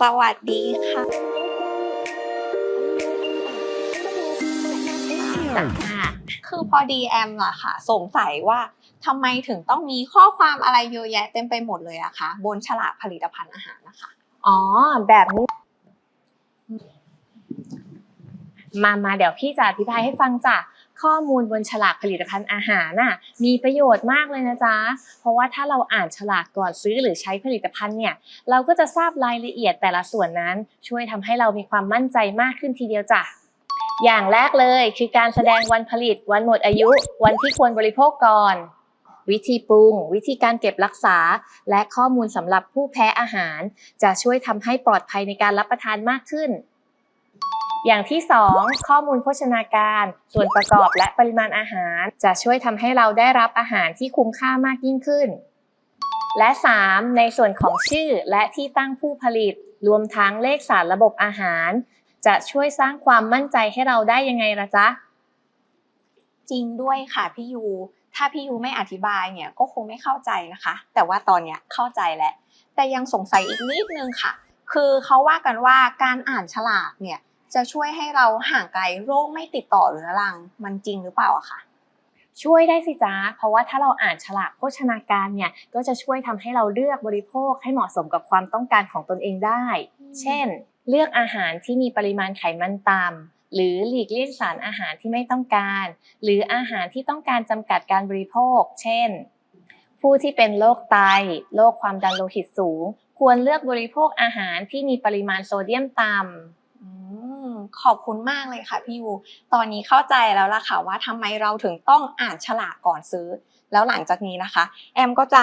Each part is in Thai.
สวัสดีค่ะค่ะคือพอดีแอมอะค่ะ สงสัยว่าทำไมถึงต้องมีข้อความอะไรเยอะแยะเต็มไปหมดเลยอะคะบนฉลากผลิตภัณฑ์อาหารนะคะ อ๋อ แบบนี้ มามาเดี๋ยวพี่จะอธิบายให้ฟังจ้ะข้อมูลบนฉลากผลิตภัณฑ์อาหารน่ะมีประโยชน์มากเลยนะจ๊ะ เพราะว่าถ้าเราอ่านฉลากก่อนซื้อหรือใช้ผลิตภัณฑ์เนี่ยเราก็จะทราบรายละเอียดแต่ละส่วนนั้น ช่วยทำให้เรามีความมั่นใจมากขึ้นทีเดียวจ้ะอย่างแรกเลยคือการแสดงวันผลิต วันหมดอายุ วันที่ควรบริโภคก่อน วิธีปรุง วิธีการเก็บรักษา และข้อมูลสำหรับผู้แพ้อาหาร จะช่วยทำให้ปลอดภัยในการรับประทานมากขึ้น อย่างที่ 2 ข้อมูลโภชนาการ ส่วนประกอบและปริมาณอาหาร จะช่วยทำให้เราได้รับอาหารที่คุ้มค่ามากยิ่งขึ้น และ 3 ในส่วนของชื่อและที่ตั้งผู้ผลิต รวมทั้งเลขสารระบบอาหาร จะช่วยสร้างความมั่นใจให้เราได้ยังไงล่ะจ๊ะ จริงด้วยค่ะพี่ยู ถ้าพี่ยูไม่อธิบายเนี่ยก็คงไม่เข้าใจนะคะ แต่ว่าตอนเนี้ยเข้าใจแล้วแต่ยังสงสัยอีกนิดนึงค่ะ คือเขาว่ากันว่าการอ่านฉลากเนี่ย จะช่วยให้เราห่างไกลโรคไม่ติดต่อหรือเรื้อรัง มันจริงหรือเปล่าอะคะช่วยได้สิจ๊ะเพราะว่าถ้าเราอ่านฉลากโภชนาการเนี่ยก็จะช่วยทำให้เราเลือกบริโภคให้เหมาะสมกับความต้องการของตนเองได้ เช่น เลือกอาหารที่มีปริมาณไขมันต่ำหรือหลีกเลี่ยงสารอาหารที่ไม่ต้องการ หรืออาหารที่ต้องการจำกัดการบริโภค เช่น ผู้ที่เป็นโรคไตโรคความดันโลหิตสูง ควรเลือกบริโภคอาหารที่มีปริมาณโซเดียมต่ำอืม ขอบคุณมากเลยค่ะพี่ยูตอนนี้เข้าใจแล้วล่ะค่ะว่าทำไมเราถึงต้องอ่านฉลากก่อนซื้อ แล้วหลังจากนี้นะคะ แอมก็จะ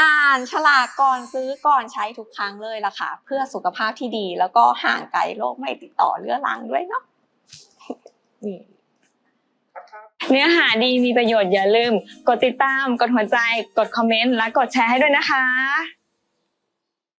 อ่านฉลากก่อนซื้อก่อนใช้ทุกครั้งเลยล่ะค่ะ เพื่อสุขภาพที่ดี แล้วก็ห่างไกลโรคไม่ติดต่อเรื้อรังด้วยเนาะนี่เนื้อหาดีมีประโยชน์อย่าลืม กดติดตาม กดหัวใจ กดคอมเมนต์ และกดแชร์ให้ด้วยนะคะ